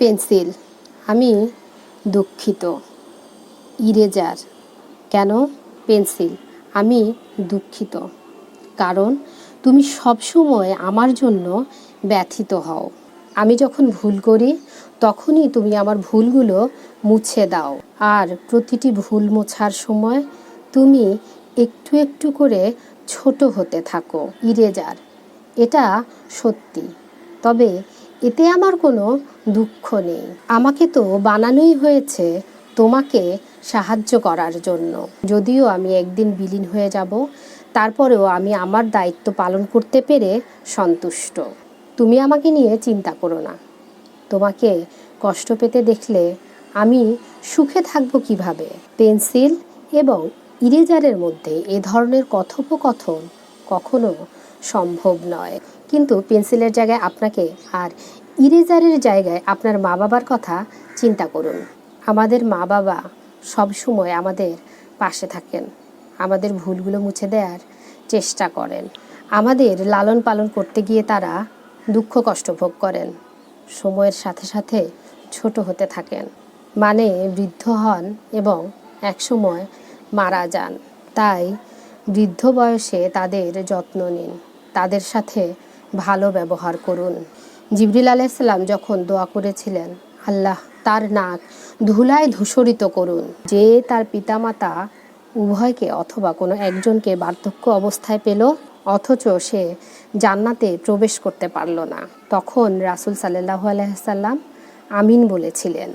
Pencil. আমি দুঃখিত। Eraser. কেন? পেন্সিল। আমি দুঃখিত। কারণ তুমি সবসময় আমার জন্য ব্যথিত হও। আমি যখন ভুল করি, তখনই তুমি আমার ভুলগুলো মুছে দাও। আর প্রতিটি ভুল মোছার সময় তুমি একটু একটু করে ছোট হতে থাকো, ইরেজার। এটা সত্যি। তবে এতে আমার কোনো দুঃখ নেই। আমাকে তো বানানোই হয়েছে তোমাকে সাহায্য করার জন্য। যদিও আমি একদিন বিলীন হয়ে যাব, তারপরেও আমি আমার দায়িত্ব পালন করতে পেরে সন্তুষ্ট। তুমি আমাকে নিয়ে চিন্তা করো না। তোমাকে কষ্ট পেতে দেখলে আমি সুখে থাকব কীভাবে? পেন্সিল এবং ইরেজারের মধ্যে এ ধরনের কথোপকথন কখনো সম্ভব নয়। কিন্তু পেন্সিলের জায়গায় আপনাকে আর ইরেজারের জায়গায় আপনার মা বাবার কথা চিন্তা করুন। আমাদের মা বাবা সব সময় আমাদের পাশে থাকেন। আমাদের ভুলগুলো মুছে দেওয়ার চেষ্টা করেন। আমাদের লালন পালন করতে গিয়ে তারা দুঃখ কষ্ট ভোগ করেন। সময়ের সাথে সাথে ছোট হতে থাকেন। মানে বৃদ্ধ হন এবং একসময় মারা যান। তাই বৃদ্ধ বয়সে তাদের যত্ন নিন। তাদের সাথে ভালো ব্যবহার করুন। জিবরিল আলাইসাল্লাম যখন দোয়া করেছিলেন, আল্লাহ তার নাক ধুলায় ধূসরিত করুন। যে তার পিতামাতা উভয়কে অথবা কোনো একজনকে বার্ধক্য অবস্থায় পেল, অথচ সে জান্নাতে প্রবেশ করতে পারল না। তখন রাসুল সাল্লাহ আলাইসাল্লাম আমিন বলেছিলেন।